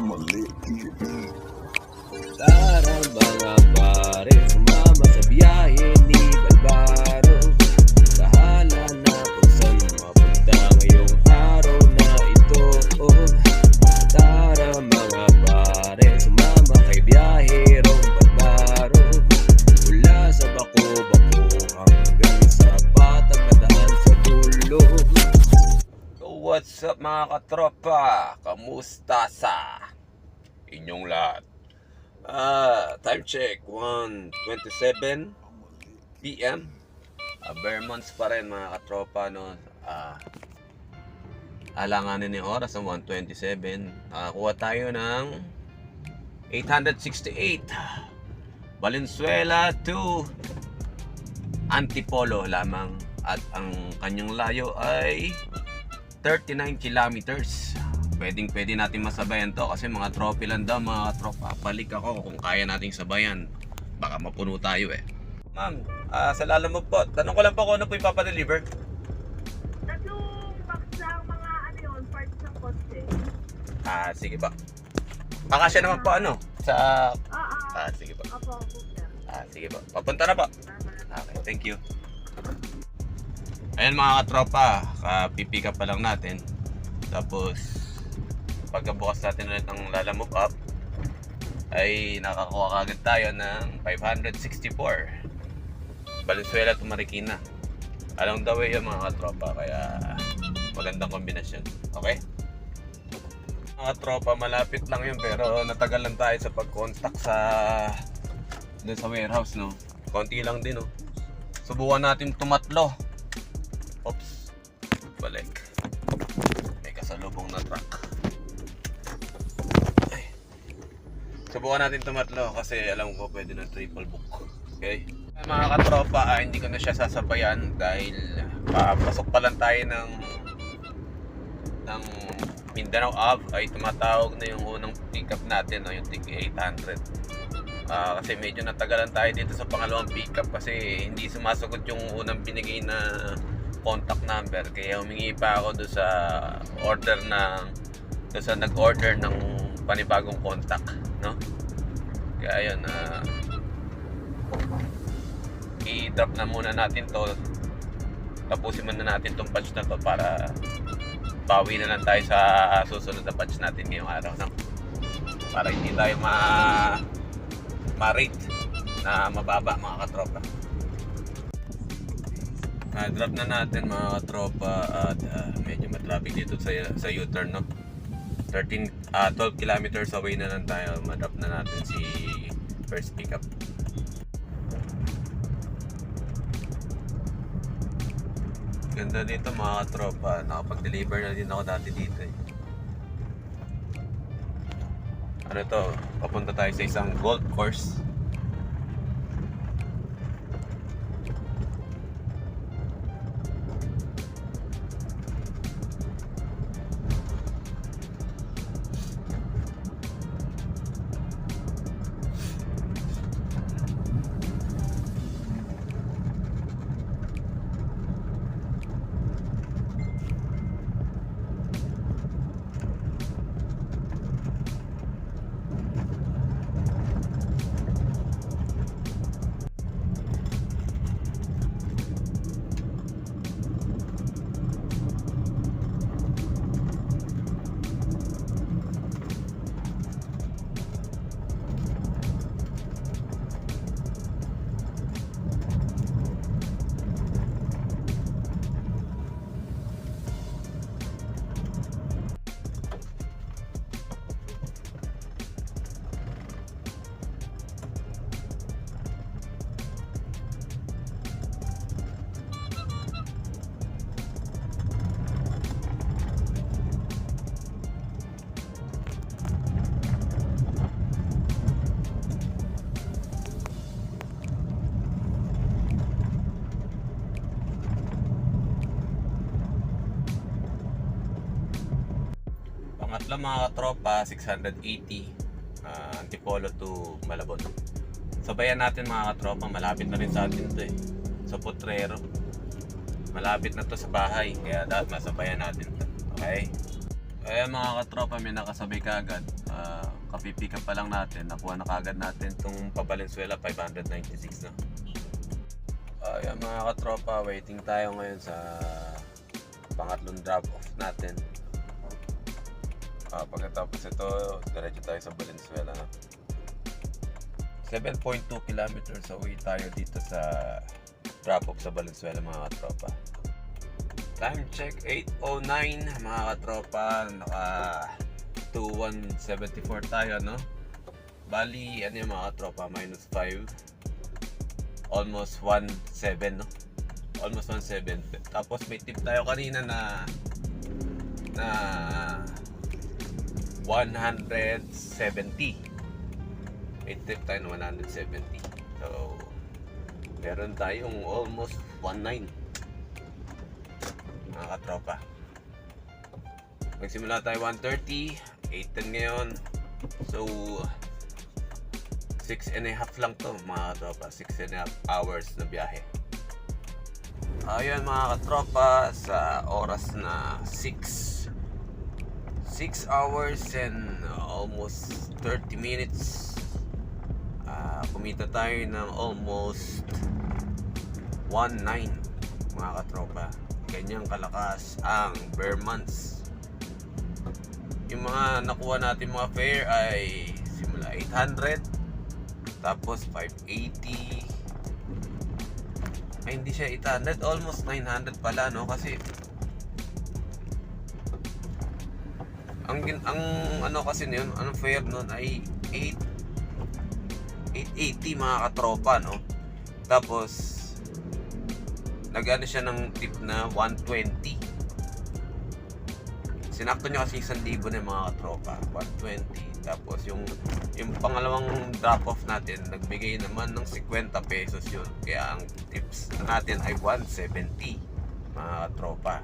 I'ma let it be. Tara mga pare, sumama sa biyahe ni Balbaro Bahala na kung saan mapunta ngayong araw na ito oh. Tara mga pare, sumama kay biyahe rong Balbaro Mula sa bako-bako hanggang sa patag na what's up mga katropa? Kamusta sa inyong lahat? Ah, time check 1:27 PM. Ah, bare months pa rin mga katropa no. Ah, alanganin yung oras ng 1:27. Ah, kuha tayo ng 868. Valenzuela to Antipolo lamang at ang kanyang layo ay 39 kilometers. Pwedeng pwede natin masabayan to kasi mga trophy lang daw mga tropa. Balik ako kung kaya nating sabayan. Baka mapuno tayo eh. Ma'am, ah, sa lalo mo po, tanong ko lang po kung ano po ipapadeliver. Tatlong box lang mga ano yun, parts ng kotse. Ah, sige ba. Baka siya naman po ano, sa... Ah, ah. Ah, sige ba. Apo, apo, sir. Ah, sige ba. Papunta na po. Okay, thank you. Ayan mga katropa, kapipick up pa lang natin. Tapos, pagkabukas natin ulit ng Lala Move Up, ay nakakuha kagad tayo ng 564. Valenzuela to Marikina. Along the way yung mga katropa, kaya magandang kombinasyon. Okay? Mga tropa, malapit lang yun pero natagal lang tayo sa pag-contact sa dun sa warehouse, no? Konti lang din, no? Subukan natin tumatlo. Oops. Balik. Subukan natin tumatlo kasi alam ko pwede na triple book. Okay? Mga katropa, ah, hindi ko na siya sasabayan dahil papasok pa lang tayo ng ng Mindanao Ave ay tumatawag na yung unang pickup natin, no? yung tig 800. Ah, kasi medyo natagalan tayo dito sa pangalawang pickup kasi hindi sumasagot yung unang binigay na contact number kaya humingi pa ako do sa order ng do sa nag-order ng panibagong contact no kaya yun ah i-drop na muna natin to tapusin muna natin tong batch na to para bawi na lang tayo sa susunod na batch natin ngayong araw no? para hindi tayo ma ma-rate na mababa mga katropa. Ah, drop na natin mga katropa at ah, medyo matraffic dito sa sa U-turn no. 13 ah 12 kilometers away na lang tayo. Ma-drop na natin si first pickup. Ganda dito mga katropa. Nakapag-deliver na din ako dati dito eh. Ano to? Papunta tayo sa isang golf course. Pangatlo mga katropa, 680 ah, Antipolo to Malabon. Sabayan natin mga katropa, malapit na rin sa atin to eh. Sa Potrero. Malapit na to sa bahay, kaya dapat masabayan natin to. Okay? Ayan mga katropa, may nakasabay kagad. Uh, kapipick up pa lang natin. Nakuha na kagad natin itong Pabalenzuela 596 na. Ayan mga katropa, waiting tayo ngayon sa pangatlong drop off natin. Ah, pagkatapos ito, diretso tayo sa Valenzuela na. 7.2 kilometers away tayo dito sa drop off sa Valenzuela mga katropa. Time check 8.09 mga katropa. Naka 2174 tayo no. Bali ano yung mga katropa minus 5. Almost 1.7 no. Almost 1.7. Tapos may tip tayo kanina na na 170. May tip tayo na 170. So, meron tayong almost 19 mga katropa. Magsimula tayo 1.30, 8.10 ngayon. So, 6 and a half lang to mga katropa. 6 and a half hours na biyahe. Ayun mga katropa, sa oras na 6 6 hours and almost 30 minutes. Ah, kumita tayo ng almost 1.9 mga katropa. Ganyang kalakas ang bare months. Yung mga nakuha natin mga fare ay simula 800 tapos 580 ay hindi siya 800 almost 900 pala no? Kasi ang ang ano kasi niyon anong fare noon ay 8 880 mga katropa no? Tapos nagano siya ng tip na 120 sinakto niya kasi 1,000 na mga katropa 120 tapos yung yung pangalawang drop off natin nagbigay naman ng 50 pesos yun. Kaya ang tips natin ay 170 mga katropa.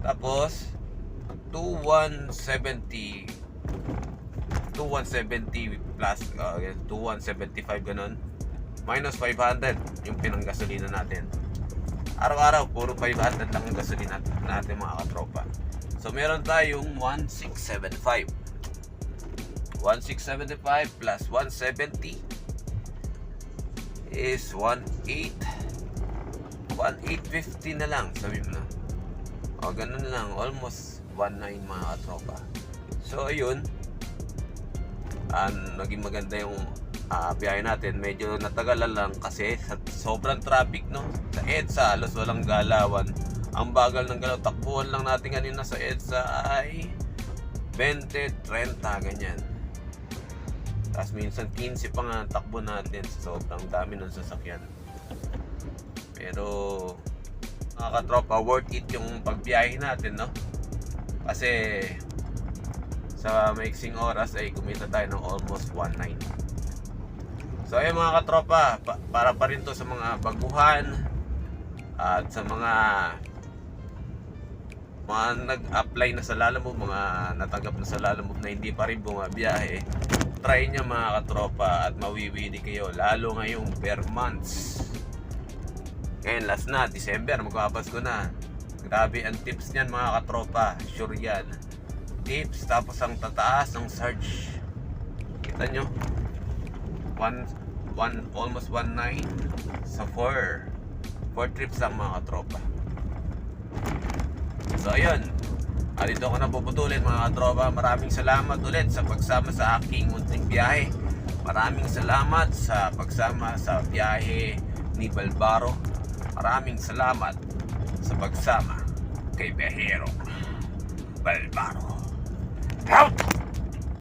Tapos 2170 2170 plus uh, 2175 ganun. Minus 500 yung pinanggasolina natin. Araw-araw puro 500 lang yung gasolina natin mga katropa. So meron tayong 1675 1675 plus 170 is 18 1850 na lang sabi mo na. O ganun lang almost 19 mga katropa so ayun ah, naging maganda yung ah, biyahe natin. Medyo natagalan lang kasi sa sobrang traffic no. Sa EDSA, halos walang galawan. Ang bagal ng galaw. Takbuhan lang natin kanina sa EDSA ay 20, 30, ganyan. Tapos minsan 15 pa nga takbo natin. Sobrang dami ng sasakyan. Pero mga katropa, worth it yung pagbiyahe natin, no? Kasi sa maiksing oras ay kumita tayo ng almost 1.9 so ayun mga katropa pa- para pa rin to sa mga baguhan at sa mga mga nag-apply na sa Lalamove mga natanggap na sa Lalamove na hindi pa rin bumabiyahe try nyo mga katropa at mawiwili kayo lalo ngayong per months. Ngayon last na December magpapasko na grabe ang tips niyan mga katropa. Sure yan. Tips tapos ang tataas ng surge kita nyo? One, one, almost 1.9 sa 4 4 trips lang mga katropa. So ayun. Ah, dito ko na puputulin mga katropa. Maraming salamat ulit sa pagsama sa aking munting biyahe. Maraming salamat sa pagsama sa biyahe ni Balbaro. Maraming salamat sa pagsama kay Bihero Balbaro Out!